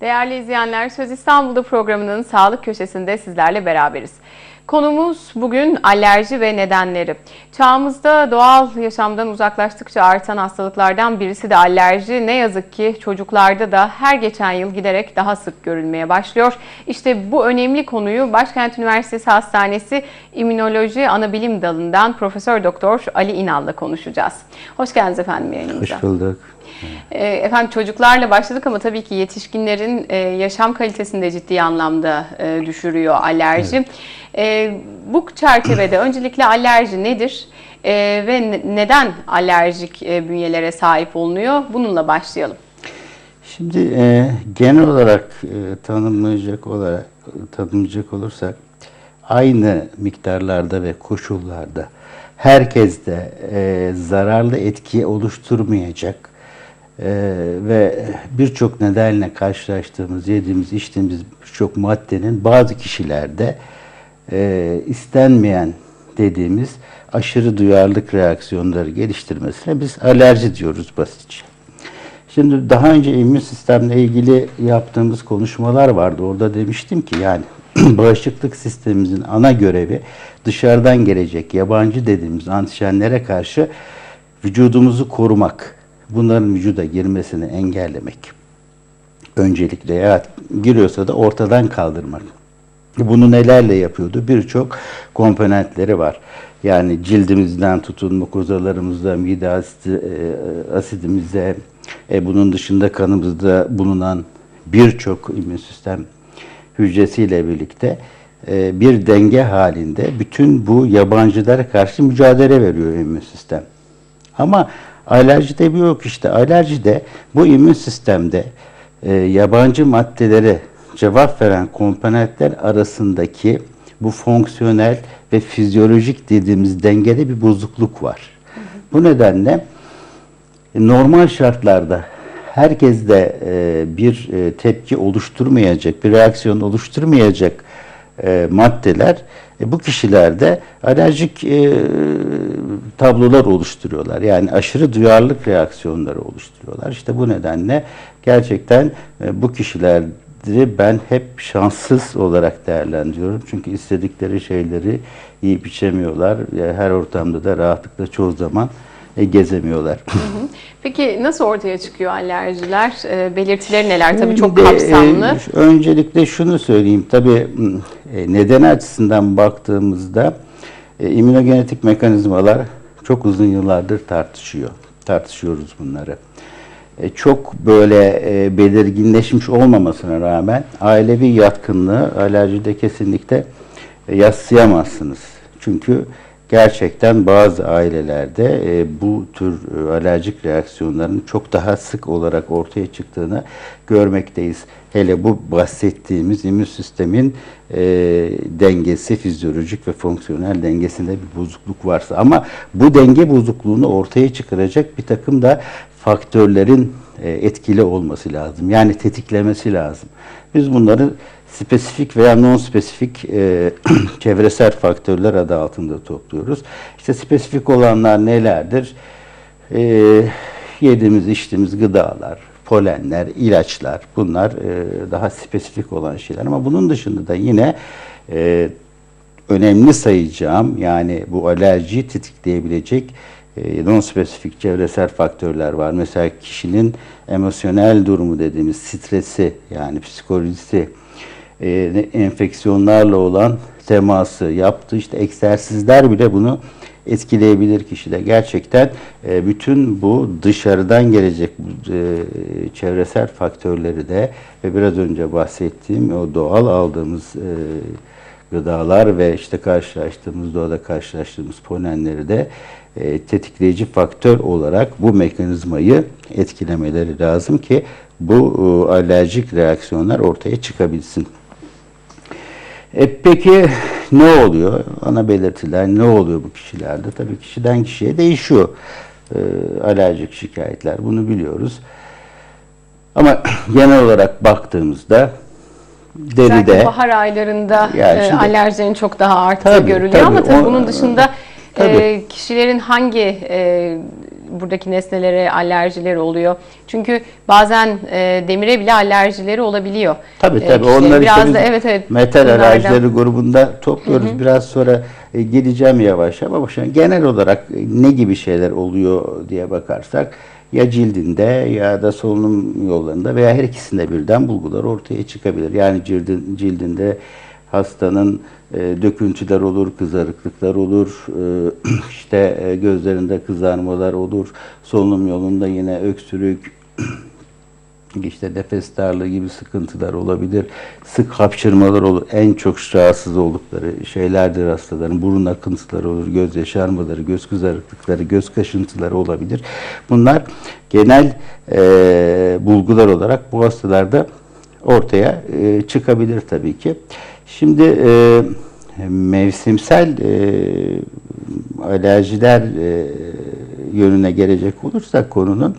Değerli izleyenler, Söz İstanbul'da programının sağlık köşesinde sizlerle beraberiz. Konumuz bugün alerji ve nedenleri. Çağımızda doğal yaşamdan uzaklaştıkça artan hastalıklardan birisi de alerji. Ne yazık ki çocuklarda da her geçen yıl giderek daha sık görülmeye başlıyor. İşte bu önemli konuyu Başkent Üniversitesi Hastanesi İmmünoloji Anabilim Dalı'ndan Profesör Doktor Ali İnal'la konuşacağız. Hoş geldiniz efendim yayınımıza. Hoş bulduk. E, Efendim çocuklarla başladık ama tabii ki yetişkinlerin e, yaşam kalitesini de ciddi anlamda e, düşürüyor alerji. E, Bu çerçevede öncelikle alerji nedir E, ve ne- neden alerjik e, bünyelere sahip olunuyor? Bununla başlayalım. Şimdi e, genel olarak e, tanımlayacak olarak tanımlayacak olursak aynı miktarlarda ve koşullarda herkeste e, zararlı etki oluşturmayacak e, ve birçok nedenle karşılaştığımız, yediğimiz, içtiğimiz birçok maddenin bazı kişilerde e, istenmeyen dediğimiz aşırı duyarlılık reaksiyonları geliştirmesine biz alerji diyoruz basitçe. Şimdi daha önce immün sistemle ilgili yaptığımız konuşmalar vardı. Orada demiştim ki yani bağışıklık sistemimizin ana görevi dışarıdan gelecek yabancı dediğimiz antijenlere karşı vücudumuzu korumak. Bunların vücuda girmesini engellemek. Öncelikle ya giriyorsa da ortadan kaldırmak. Bunu nelerle yapıyordu? Birçok komponentleri var. Yani cildimizden tutun, mukozalarımızda, mide asidi, e, asidimize, e, bunun dışında kanımızda bulunan birçok immün sistem hücresiyle birlikte e, bir denge halinde bütün bu yabancılara karşı mücadele veriyor immün sistem. Ama alerjide bu yok işte. Alerjide bu immün sistemde e, yabancı maddelere cevap veren komponentler arasındaki bu fonksiyonel ve fizyolojik dediğimiz dengede bir bozukluk var. Bu nedenle normal şartlarda herkeste e, bir e, tepki oluşturmayacak, bir reaksiyon oluşturmayacak e, maddeler e, bu kişilerde alerjik e, tablolar oluşturuyorlar. Yani aşırı duyarlılık reaksiyonları oluşturuyorlar. İşte bu nedenle gerçekten e, bu kişileri ben hep şanssız olarak değerlendiriyorum. Çünkü istedikleri şeyleri yiyip içemiyorlar. E, Her ortamda da rahatlıkla çoğu zaman e, gezemiyorlar. Peki nasıl ortaya çıkıyor alerjiler? Belirtileri neler? Tabii çok kapsamlı. öncelikle şunu söyleyeyim. Tabii neden açısından baktığımızda immünogenetik mekanizmalar çok uzun yıllardır tartışıyor. Tartışıyoruz bunları. E, çok böyle e, belirginleşmiş olmamasına rağmen ailevi yatkınlığı alerjide kesinlikle e, yadsıyamazsınız. Çünkü gerçekten bazı ailelerde e, bu tür e, alerjik reaksiyonların çok daha sık olarak ortaya çıktığını görmekteyiz. Hele bu bahsettiğimiz immün sistemin e, dengesi, fizyolojik ve fonksiyonel dengesinde bir bozukluk varsa. Ama bu denge bozukluğunu ortaya çıkaracak bir takım da faktörlerin e, etkili olması lazım. Yani tetiklemesi lazım. Biz bunları spesifik veya non-spesifik e, çevresel faktörler adı altında topluyoruz. İşte spesifik olanlar nelerdir? E, yediğimiz, içtiğimiz gıdalar, polenler, ilaçlar bunlar e, daha spesifik olan şeyler. Ama bunun dışında da yine e, önemli sayacağım yani bu alerjiyi tetikleyebilecek e, non-spesifik çevresel faktörler var. Mesela kişinin emosyonel durumu dediğimiz stresi yani psikolojisi, e, enfeksiyonlarla olan teması, yaptığı işte egzersizler bile bunu etkileyebilir kişide. Gerçekten e, bütün bu dışarıdan gelecek e, çevresel faktörleri de ve biraz önce bahsettiğim o doğal aldığımız e, gıdalar ve işte karşılaştığımız doğada karşılaştığımız polenleri de e, tetikleyici faktör olarak bu mekanizmayı etkilemeleri lazım ki bu e, alerjik reaksiyonlar ortaya çıkabilsin. E peki ne oluyor? Ana belirtiler ne oluyor bu kişilerde? Tabii kişiden kişiye değişiyor e, alerjik şikayetler. Bunu biliyoruz. Ama genel olarak baktığımızda Özellikle deride bahar aylarında Yani e, şimdi- alerjinin çok daha arttığı Tabii, görülüyor tabii. ama tabii O- bunun dışında Tabii. e, kişilerin hangi e, buradaki nesnelere alerjileri oluyor? Çünkü bazen e, demire bile alerjileri olabiliyor. Tabii E, tabii. kişilerin. Onları biraz işte da evet evet. metal bunlardan- alerjileri grubunda topluyoruz. Biraz sonra e, geleceğim yavaş ama an genel olarak e, ne gibi şeyler oluyor diye bakarsak ya cildinde ya da solunum yollarında veya her ikisinde birden bulgular ortaya çıkabilir. Yani cildin, cildinde hastanın e, döküntüler olur, kızarıklıklar olur, e, işte e, gözlerinde kızarmalar olur, solunum yolunda yine öksürük, işte nefes darlığı gibi sıkıntılar olabilir. Sık hapşırmalar olur. En çok rahatsız oldukları şeylerdir hastaların. Burun akıntıları olur, göz yaşarmaları, göz kızarıklıkları, göz kaşıntıları olabilir. Bunlar genel e, bulgular olarak bu hastalarda ortaya e, çıkabilir tabii ki. Şimdi e, mevsimsel e, alerjiler e, yönüne gelecek olursak konunun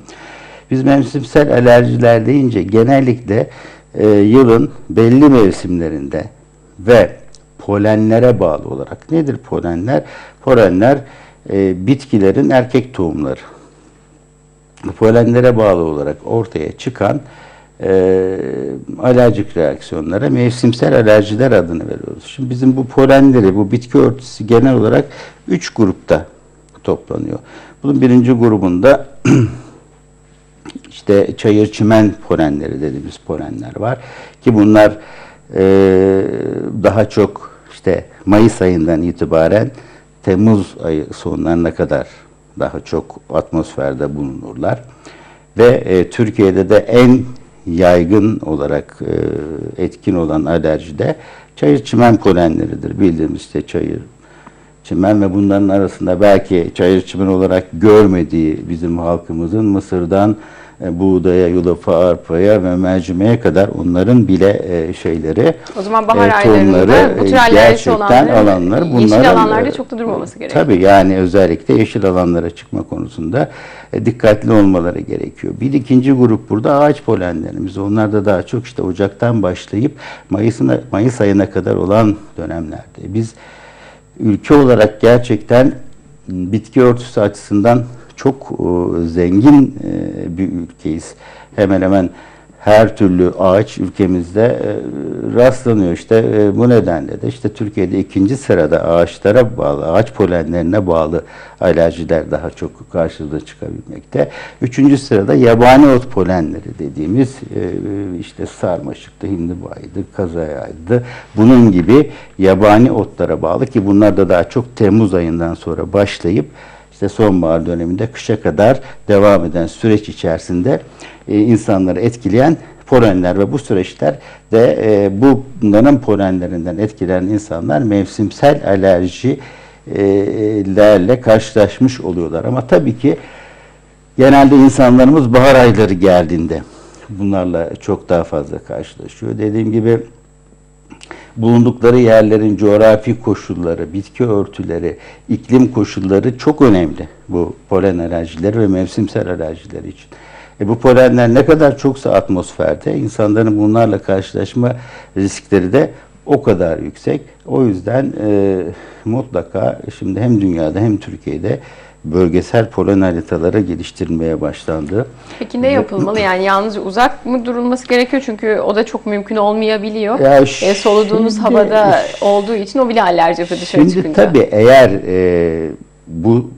biz mevsimsel alerjiler deyince genellikle e, yılın belli mevsimlerinde ve polenlere bağlı olarak nedir polenler? Polenler e, bitkilerin erkek tohumları. Polenlere bağlı olarak ortaya çıkan e, alerjik reaksiyonlara mevsimsel alerjiler adını veriyoruz. Şimdi bizim bu polenleri, bu bitki örtüsü genel olarak üç grupta toplanıyor. Bunun birinci grubunda işte çayır çimen polenleri dediğimiz polenler var ki bunlar e, daha çok işte Mayıs ayından itibaren Temmuz ayı sonlarına kadar daha çok atmosferde bulunurlar ve e, Türkiye'de de en yaygın olarak e, etkin olan alerji de çayır çimen polenleridir. Bildiğimiz işte çayır çimen ve bunların arasında belki çayır çimen olarak görmediği bizim halkımızın Mısır'dan buğdaya, yulafa, arpaya ve mercimeğe kadar onların bile e, şeyleri O zaman bahar e, aylarında bu tür e, alerjisi gerçekten olanların alanlar yeşil alanlarda e, çok da durmaması gerekiyor. Tabii yani özellikle yeşil alanlara çıkma konusunda e, dikkatli olmaları gerekiyor. Bir ikinci grup burada ağaç polenlerimiz. Onlar da daha çok işte Ocak'tan başlayıp Mayıs'ına, Mayıs ayına kadar olan dönemlerde. Biz ülke olarak gerçekten bitki örtüsü açısından çok e, zengin e, bir ülkeyiz. Hemen hemen her türlü ağaç ülkemizde e, rastlanıyor. İşte bu nedenle de işte Türkiye'de ikinci sırada ağaçlara bağlı, ağaç polenlerine bağlı alerjiler daha çok karşımıza çıkabilmekte. Üçüncü sırada yabani ot polenleri dediğimiz e, işte sarmaşıktı, hindibaydı, kazayaydı. Bunun gibi yabani otlara bağlı ki bunlar da daha çok Temmuz ayından sonra başlayıp işte sonbahar döneminde kışa kadar devam eden süreç içerisinde e, insanları etkileyen polenler ve bu süreçler de e, bu bunların polenlerinden etkilenen insanlar mevsimsel alerjilerle karşılaşmış oluyorlar. Ama tabii ki genelde insanlarımız bahar ayları geldiğinde bunlarla çok daha fazla karşılaşıyor. Dediğim gibi bulundukları yerlerin coğrafi koşulları, bitki örtüleri, iklim koşulları çok önemli bu polen alerjileri ve mevsimsel alerjiler için. E bu polenler ne kadar çoksa atmosferde insanların bunlarla karşılaşma riskleri de o kadar yüksek. O yüzden e, mutlaka şimdi hem dünyada hem Türkiye'de bölgesel polen haritaları geliştirilmeye başlandı. Peki ne yapılmalı? Yani yalnızca uzak mı durulması gerekiyor? Çünkü o da çok mümkün olmayabiliyor. Ya E, soluduğunuz şimdi- havada olduğu için o bile alerji yapıyor dışarı Şimdi çıkınca. tabii eğer e, bu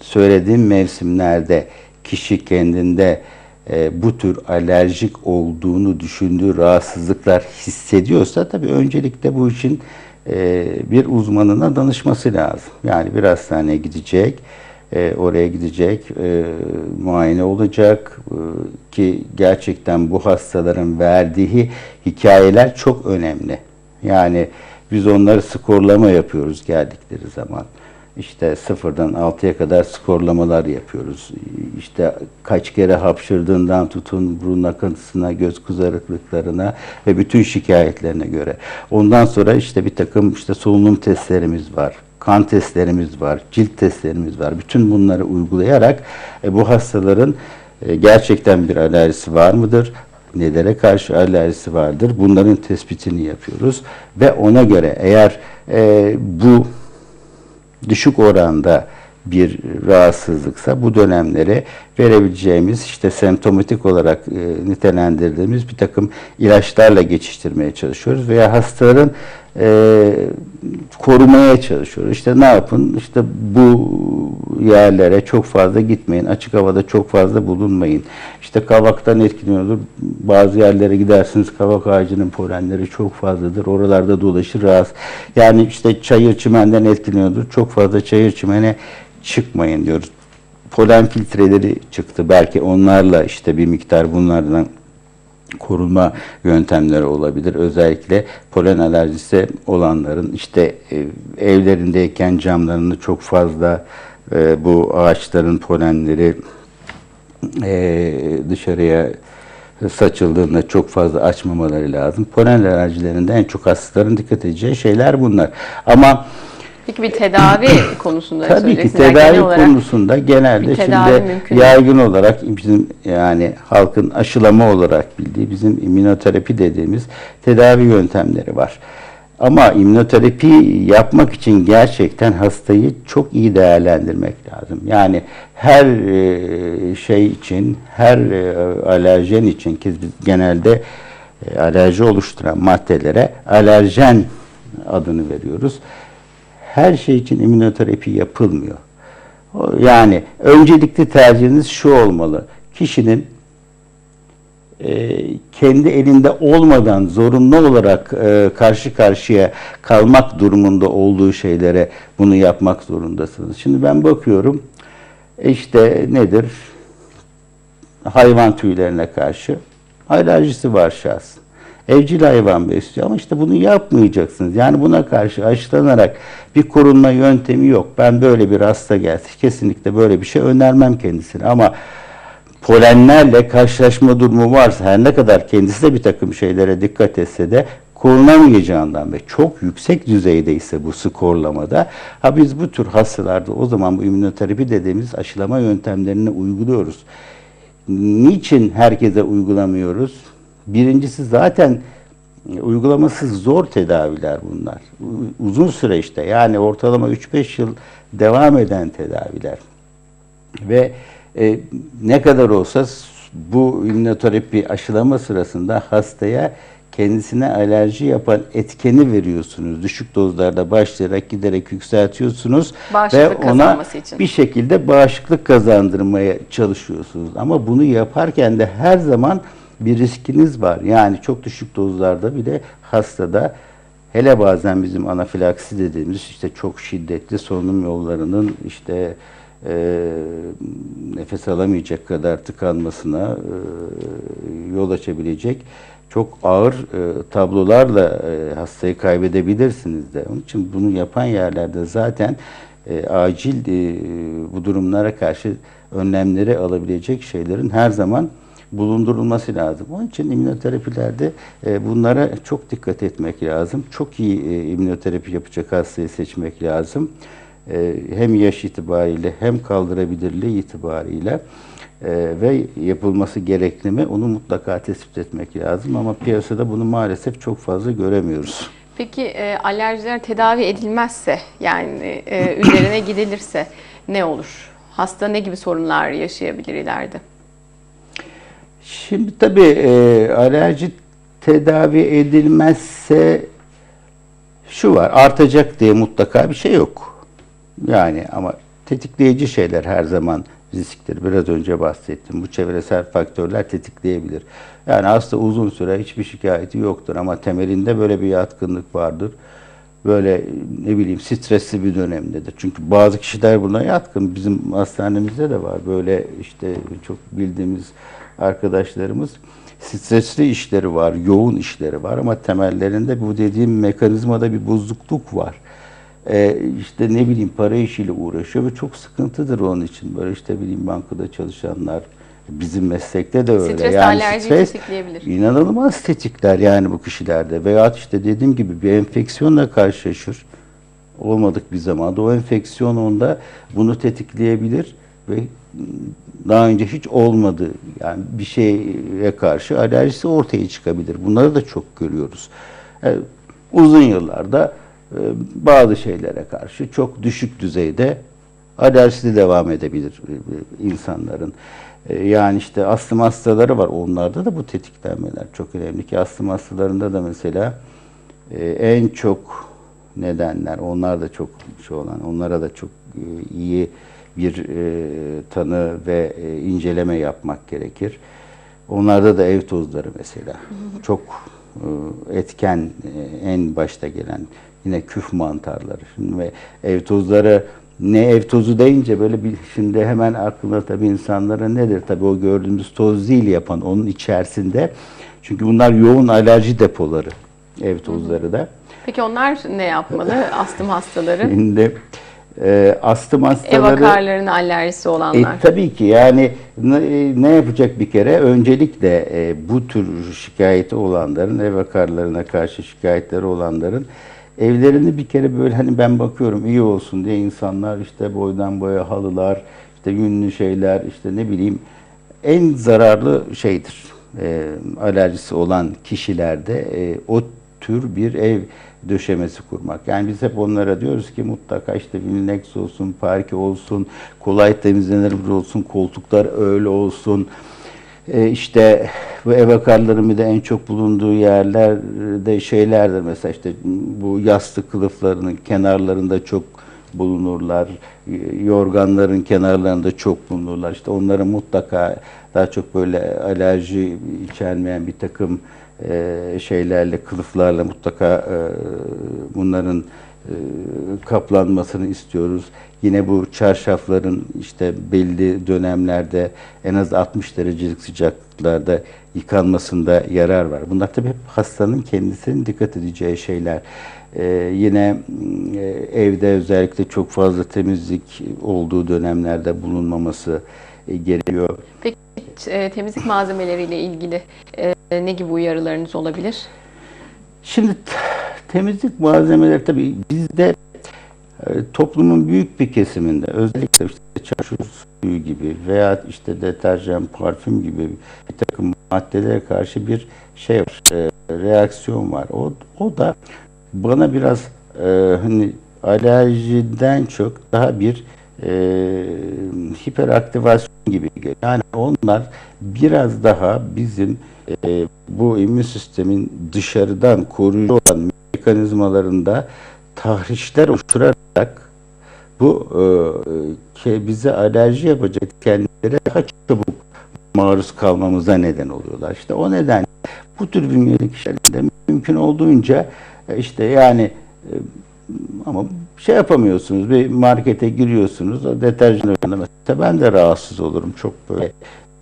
söylediğim mevsimlerde kişi kendinde e, bu tür alerjik olduğunu düşündüğü rahatsızlıklar hissediyorsa tabii öncelikle bu için e, bir uzmanına danışması lazım. Yani bir hastaneye gidecek, e, oraya gidecek, e, muayene olacak e, ki gerçekten bu hastaların verdiği hikayeler çok önemli. Yani biz onları skorlama yapıyoruz geldikleri zaman. İşte sıfırdan 6'ya kadar skorlamalar yapıyoruz. İşte kaç kere hapşırdığından tutun burun akıntısına, göz kızarıklıklarına ve bütün şikayetlerine göre. Ondan sonra işte bir takım işte solunum testlerimiz var. Kan testlerimiz var, cilt testlerimiz var. Bütün bunları uygulayarak e, bu hastaların e, gerçekten bir alerjisi var mıdır? nelere karşı alerjisi vardır. Bunların tespitini yapıyoruz ve ona göre eğer e, bu düşük oranda bir rahatsızlıksa bu dönemlere verebileceğimiz işte semptomatik olarak e, nitelendirdiğimiz bir takım ilaçlarla geçiştirmeye çalışıyoruz veya hastaların e, korumaya çalışıyoruz. İşte ne yapın? İşte bu yerlere çok fazla gitmeyin. Açık havada çok fazla bulunmayın. İşte kavaktan etkileniyordur. Bazı yerlere gidersiniz kavak ağacının polenleri çok fazladır. Oralarda dolaşır rahatsız. Yani işte çayır çimenden etkileniyordur. Çok fazla çayır çimene çıkmayın diyoruz. Polen filtreleri çıktı. Belki onlarla işte bir miktar bunlardan korunma yöntemleri olabilir. Özellikle polen alerjisi olanların işte e, evlerindeyken camlarını çok fazla e, bu ağaçların polenleri e, dışarıya saçıldığında çok fazla açmamaları lazım. Polen alerjilerinde en çok hastaların dikkat edeceği şeyler bunlar. Ama Peki bir tedavi konusunda Tabii ki tedavi genel konusunda genelde şimdi mümkün yaygın olarak bizim yani halkın aşılama olarak bildiği bizim immünoterapi dediğimiz tedavi yöntemleri var. Ama immünoterapi yapmak için gerçekten hastayı çok iyi değerlendirmek lazım. Yani her e, şey için, her e, alerjen için ki biz genelde e, alerji oluşturan maddelere alerjen adını veriyoruz her şey için immünoterapi yapılmıyor. Yani öncelikli tercihiniz şu olmalı. Kişinin e, kendi elinde olmadan zorunlu olarak e, karşı karşıya kalmak durumunda olduğu şeylere bunu yapmak zorundasınız. Şimdi ben bakıyorum e, işte nedir? Hayvan tüylerine karşı alerjisi var şahsın. Evcil hayvan besliyor ama işte bunu yapmayacaksınız. Yani buna karşı aşılanarak bir korunma yöntemi yok. Ben böyle bir hasta gelse kesinlikle böyle bir şey önermem kendisine ama polenlerle karşılaşma durumu varsa her ne kadar kendisi de bir takım şeylere dikkat etse de korunamayacağından ve çok yüksek düzeydeyse bu skorlamada ha biz bu tür hastalarda o zaman bu immünoterapi dediğimiz aşılama yöntemlerini uyguluyoruz. Niçin herkese uygulamıyoruz? Birincisi zaten uygulaması zor tedaviler bunlar. Uzun süreçte yani ortalama 3-5 yıl devam eden tedaviler. Ve e, ne kadar olsa bu immünoterapi aşılama sırasında hastaya kendisine alerji yapan etkeni veriyorsunuz. Düşük dozlarda başlayarak giderek yükseltiyorsunuz ve ona için. bir şekilde bağışıklık kazandırmaya çalışıyorsunuz. Ama bunu yaparken de her zaman bir riskiniz var. Yani çok düşük dozlarda bile hastada hele bazen bizim anafilaksi dediğimiz işte çok şiddetli solunum yollarının işte e, nefes alamayacak kadar tıkanmasına e, yol açabilecek çok ağır e, tablolarla e, hastayı kaybedebilirsiniz de. Onun için bunu yapan yerlerde zaten e, acil e, bu durumlara karşı önlemleri alabilecek şeylerin her zaman bulundurulması lazım. Onun için immünoterapilerde e, bunlara çok dikkat etmek lazım. Çok iyi e, immünoterapi yapacak hastayı seçmek lazım. E, hem yaş itibariyle hem kaldırabilirliği itibariyle ve yapılması gerekli mi onu mutlaka tespit etmek lazım. Ama piyasada bunu maalesef çok fazla göremiyoruz. Peki e, alerjiler tedavi edilmezse yani e, üzerine gidilirse ne olur? Hasta ne gibi sorunlar yaşayabilir ileride? Şimdi tabii e, alerji tedavi edilmezse şu var, artacak diye mutlaka bir şey yok. Yani ama tetikleyici şeyler her zaman risktir. Biraz önce bahsettim. Bu çevresel faktörler tetikleyebilir. Yani hasta uzun süre hiçbir şikayeti yoktur ama temelinde böyle bir yatkınlık vardır. Böyle ne bileyim stresli bir dönemdedir. Çünkü bazı kişiler buna yatkın. Bizim hastanemizde de var. Böyle işte çok bildiğimiz arkadaşlarımız stresli işleri var, yoğun işleri var ama temellerinde bu dediğim mekanizmada bir bozukluk var. Ee, işte ne bileyim para işiyle uğraşıyor ve çok sıkıntıdır onun için. Böyle işte bileyim bankada çalışanlar, bizim meslekte de öyle. Stres alerjiyi tetikleyebilir. İnanılmaz tetikler yani bu kişilerde. Veyahut işte dediğim gibi bir enfeksiyonla karşılaşır. Olmadık bir zamanda o enfeksiyon onda bunu tetikleyebilir ve daha önce hiç olmadı yani bir şeye karşı alerjisi ortaya çıkabilir. Bunları da çok görüyoruz. Yani uzun yıllarda e, bazı şeylere karşı çok düşük düzeyde alerjisi devam edebilir e, e, insanların. E, Yani işte astım hastaları var. Onlarda da bu tetiklenmeler çok önemli ki astım hastalarında da mesela e, en çok nedenler onlar da çok şey olan onlara da çok e, iyi bir e, tanı ve e, inceleme yapmak gerekir. Onlarda da ev tozları mesela çok e, etken e, en başta gelen yine küf mantarları şimdi ve ev tozları ne ev tozu deyince böyle bir şimdi hemen aklına tabii insanlara nedir tabii o gördüğümüz toz değil yapan onun içerisinde çünkü bunlar yoğun alerji depoları ev tozları da. Peki onlar ne yapmalı astım hastaları? Şimdi e, astım Ev hastaları akarlarına alerjisi e, olanlar. tabii ki yani ne, e, ne yapacak bir kere? Öncelikle e, bu tür şikayeti olanların, ev akarlarına karşı şikayetleri olanların evlerini bir kere böyle hani ben bakıyorum iyi olsun diye insanlar işte boydan boya halılar, işte yünlü şeyler, işte ne bileyim en zararlı şeydir. E, alerjisi olan kişilerde e, o tür bir ev döşemesi kurmak. Yani biz hep onlara diyoruz ki mutlaka işte Vinilex olsun, parke olsun, kolay temizlenir bir olsun, koltuklar öyle olsun. E, işte bu ev akarların bir de en çok bulunduğu yerlerde şeylerdir mesela işte bu yastık kılıflarının kenarlarında çok bulunurlar. Yorganların kenarlarında çok bulunurlar. İşte onları mutlaka daha çok böyle alerji içermeyen bir takım e, şeylerle, kılıflarla mutlaka e, bunların e, kaplanmasını istiyoruz. Yine bu çarşafların işte belli dönemlerde en az 60 derecelik sıcaklıklarda yıkanmasında yarar var. Bunlar tabii hep hastanın kendisinin dikkat edeceği şeyler. Ee, yine evde özellikle çok fazla temizlik olduğu dönemlerde bulunmaması gerekiyor. Peki temizlik malzemeleriyle ilgili e, ne gibi uyarılarınız olabilir? Şimdi temizlik malzemeleri tabii bizde e, toplumun büyük bir kesiminde özellikle işte çamaşır suyu gibi veya işte deterjan, parfüm gibi bir takım maddelere karşı bir şey var, e, reaksiyon var. O, o da bana biraz e, hani alerjiden çok daha bir e, hiperaktivasyon gibi geliyor. Yani onlar biraz daha bizim e, bu immün sistemin dışarıdan koruyucu olan mekanizmalarında tahrişler oluşturarak bu e, ke- bize alerji yapacak etkenlere daha çabuk maruz kalmamıza neden oluyorlar. İşte o nedenle bu tür bünyeli kişilerin de mümkün olduğunca e, işte yani e, ama şey yapamıyorsunuz bir markete giriyorsunuz o deterjan mesela ben de rahatsız olurum çok böyle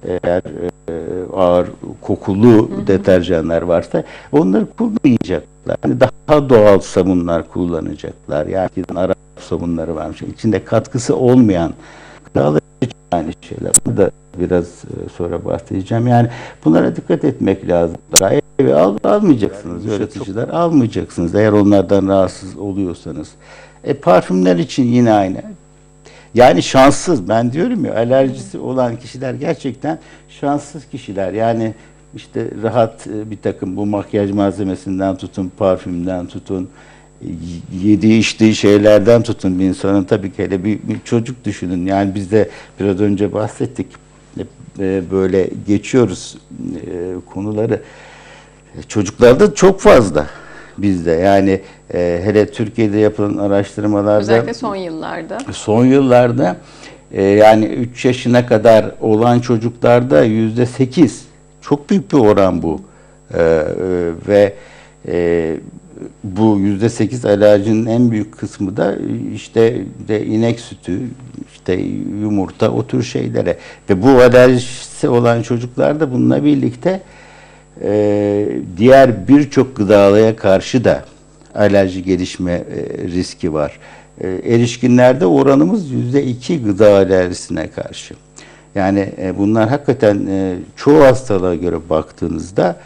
eğer e, ağır kokulu deterjanlar varsa onları kullanmayacaklar. Yani daha doğal sabunlar kullanacaklar. Yani Arap sabunları varmış. İçinde katkısı olmayan gıdalar aynı şeyler. Bunu da biraz e, sonra bahsedeceğim. Yani bunlara dikkat etmek lazım. Eve al, almayacaksınız. Yani Üreticiler almayacaksınız. Eğer onlardan rahatsız oluyorsanız. E, parfümler için yine aynı. Yani şanssız. Ben diyorum ya alerjisi olan kişiler gerçekten şanssız kişiler. Yani işte rahat e, bir takım bu makyaj malzemesinden tutun, parfümden tutun, e, yediği içtiği şeylerden tutun bir insanın tabii ki hele bir, bir çocuk düşünün. Yani biz de biraz önce bahsettik. Hep, e, böyle geçiyoruz e, konuları. E, Çocuklarda çok fazla bizde. Yani e, hele Türkiye'de yapılan araştırmalarda Özellikle son yıllarda. son yıllarda e, yani 3 yaşına kadar olan çocuklarda yüzde 8 çok büyük bir oran bu E, e, ve e, bu yüzde 8 alerjinin en büyük kısmı da işte de inek sütü işte yumurta o tür şeylere ve bu alerjisi olan çocuklar da bununla birlikte e, diğer birçok gıdalıya karşı da alerji gelişme e, riski var. E, erişkinlerde oranımız yüzde iki gıda alerjisine karşı. Yani e, bunlar hakikaten e, çoğu hastalığa göre baktığınızda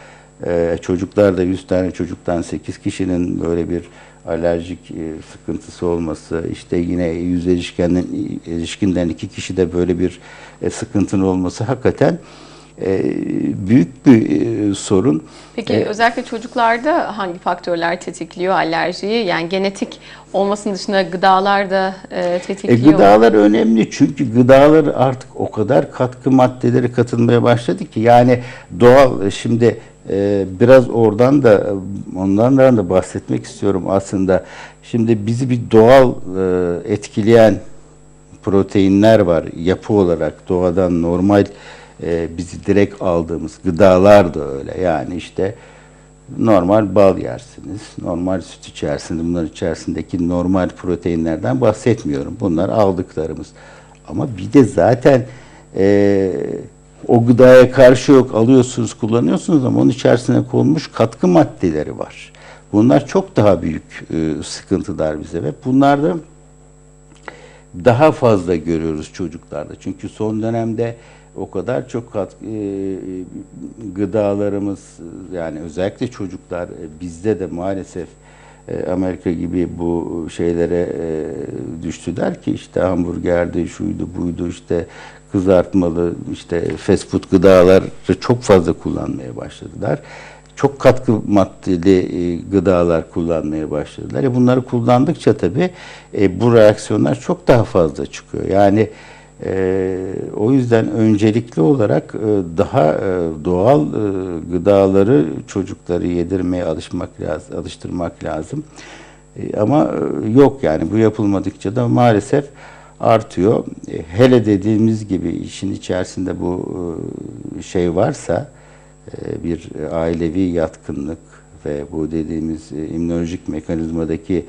e, çocuklarda 100 tane çocuktan 8 kişinin böyle bir alerjik e, sıkıntısı olması, işte yine yüz erişkinden, erişkinden iki kişi de böyle bir e, sıkıntının olması hakikaten e, büyük bir e, sorun. Peki E, özellikle çocuklarda hangi faktörler tetikliyor alerjiyi? Yani genetik olmasının dışında gıdalar da e, E, tetikliyor. mu? gıdalar önemli çünkü gıdalar artık o kadar katkı maddeleri katılmaya başladı ki yani doğal e, şimdi e, biraz oradan da ondan da bahsetmek istiyorum aslında. Şimdi bizi bir doğal e, etkileyen proteinler var yapı olarak doğadan normal e, bizi direkt aldığımız gıdalar da öyle yani işte normal bal yersiniz, normal süt içersiniz. Bunların içerisindeki normal proteinlerden bahsetmiyorum. Bunlar aldıklarımız. Ama bir de zaten e, o gıdaya karşı yok alıyorsunuz, kullanıyorsunuz ama onun içerisine konmuş katkı maddeleri var. Bunlar çok daha büyük e, sıkıntılar bize ve bunlarda daha fazla görüyoruz çocuklarda. Çünkü son dönemde o kadar çok katkı, e, gıdalarımız yani özellikle çocuklar e, bizde de maalesef e, Amerika gibi bu şeylere e, düştüler ki işte hamburgerdi, şuydu, buydu işte kızartmalı, işte fast food gıdaları çok fazla kullanmaya başladılar. Çok katkı maddeli e, gıdalar kullanmaya başladılar. E bunları kullandıkça tabii e, bu reaksiyonlar çok daha fazla çıkıyor. Yani e, o yüzden öncelikli olarak e, daha e, doğal e, gıdaları çocukları yedirmeye alışmak lazım, alıştırmak lazım. E, ama e, yok yani bu yapılmadıkça da maalesef artıyor. E, hele dediğimiz gibi işin içerisinde bu e, şey varsa e, bir ailevi yatkınlık ve bu dediğimiz e, immünolojik mekanizmadaki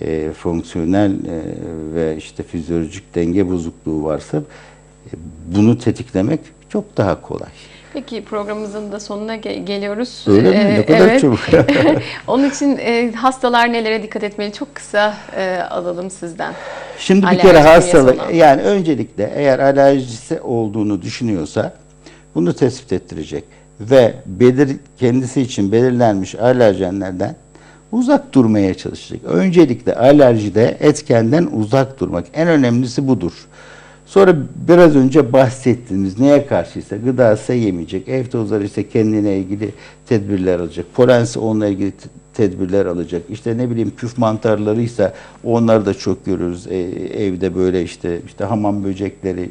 e, fonksiyonel e, ve işte fizyolojik denge bozukluğu varsa e, bunu tetiklemek çok daha kolay. Peki programımızın da sonuna ge- geliyoruz. Öyle mi? Ee, Ne kadar evet. çabuk. Onun için e, hastalar nelere dikkat etmeli? Çok kısa e, alalım sizden. Şimdi bir Alerji kere bünyesi hastalık olan. yani öncelikle eğer alerjisi olduğunu düşünüyorsa bunu tespit ettirecek ve belir kendisi için belirlenmiş alerjenlerden uzak durmaya çalışacak. Öncelikle alerjide etkenden uzak durmak en önemlisi budur. Sonra biraz önce bahsettiğimiz neye karşıysa gıdası yemeyecek, ev tozları ise kendine ilgili tedbirler alacak, polense onunla ilgili tedbirler alacak. İşte ne bileyim püf mantarlarıysa onları da çok görürüz E, evde böyle işte işte hamam böcekleri,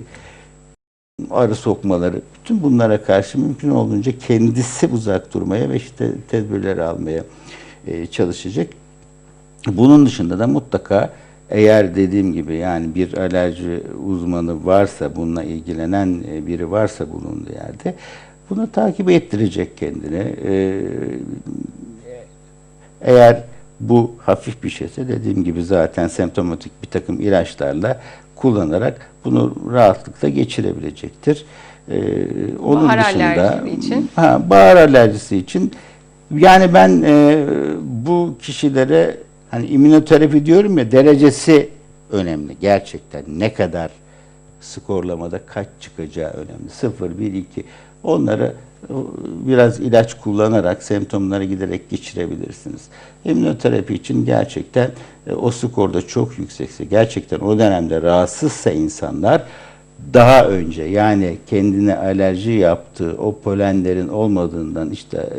arı sokmaları bütün bunlara karşı mümkün olduğunca kendisi uzak durmaya ve işte tedbirler almaya e, çalışacak. Bunun dışında da mutlaka eğer dediğim gibi yani bir alerji uzmanı varsa, bununla ilgilenen e, biri varsa bulunduğu yerde bunu takip ettirecek kendini. Ee, eğer bu hafif bir şeyse dediğim gibi zaten semptomatik bir takım ilaçlarla kullanarak bunu rahatlıkla geçirebilecektir. Ee, onun Bahar dışında, alerjisi için? Ha, bahar alerjisi için yani ben e, bu kişilere hani immünoterapi diyorum ya derecesi önemli gerçekten ne kadar skorlamada kaç çıkacağı önemli. 0, 1, 2 onları e, biraz ilaç kullanarak semptomları giderek geçirebilirsiniz. İmmünoterapi için gerçekten e, o skorda çok yüksekse gerçekten o dönemde rahatsızsa insanlar daha önce yani kendine alerji yaptığı o polenlerin olmadığından işte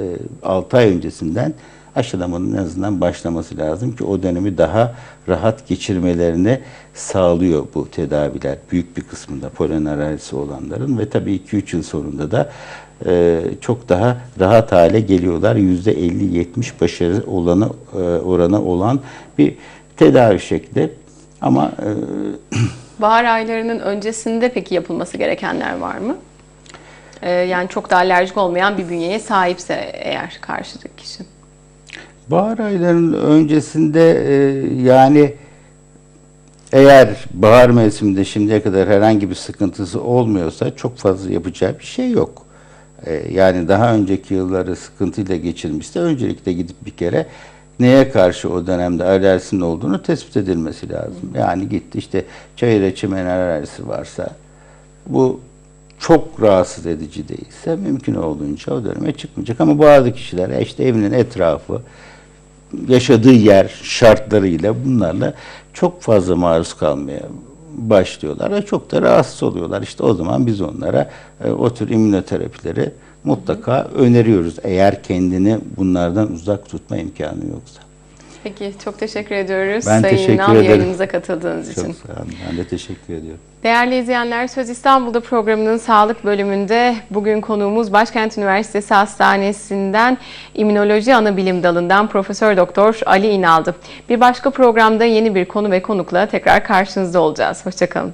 6 ay öncesinden aşılamanın en azından başlaması lazım ki o dönemi daha rahat geçirmelerini sağlıyor bu tedaviler. Büyük bir kısmında polen alerjisi olanların ve tabii 2-3 yıl sonunda da e, çok daha rahat hale geliyorlar. %50-70 başarı olanı, e, oranı olan bir tedavi şekli. Ama e, Bahar aylarının öncesinde peki yapılması gerekenler var mı? E, yani çok da alerjik olmayan bir bünyeye sahipse eğer karşıdaki kişi. Bahar aylarının öncesinde e, yani eğer bahar mevsiminde şimdiye kadar herhangi bir sıkıntısı olmuyorsa çok fazla yapacağı bir şey yok. E, yani daha önceki yılları sıkıntıyla geçirmişse öncelikle gidip bir kere neye karşı o dönemde alerjisinin olduğunu tespit edilmesi lazım. Yani gitti işte çayıra çimen alerjisi varsa bu çok rahatsız edici değilse mümkün olduğunca o döneme çıkmayacak. Ama bazı kişiler "E işte evinin etrafı, yaşadığı yer şartlarıyla bunlarla çok fazla maruz kalmaya başlıyorlar ve çok da rahatsız oluyorlar. İşte o zaman biz onlara e, o tür immünoterapileri mutlaka öneriyoruz. Eğer kendini bunlardan uzak tutma imkanı yoksa. Peki çok teşekkür ediyoruz Ben Sayın teşekkür İnan ederim. yayınımıza katıldığınız Çok için. sağ olun. Ben de teşekkür ediyorum. Değerli izleyenler, Söz İstanbul'da programının sağlık bölümünde bugün konuğumuz Başkent Üniversitesi Hastanesi'nden İmmünoloji Anabilim Dalı'ndan Profesör Doktor Ali İnal'dı. Bir başka programda yeni bir konu ve konukla tekrar karşınızda olacağız. Hoşçakalın.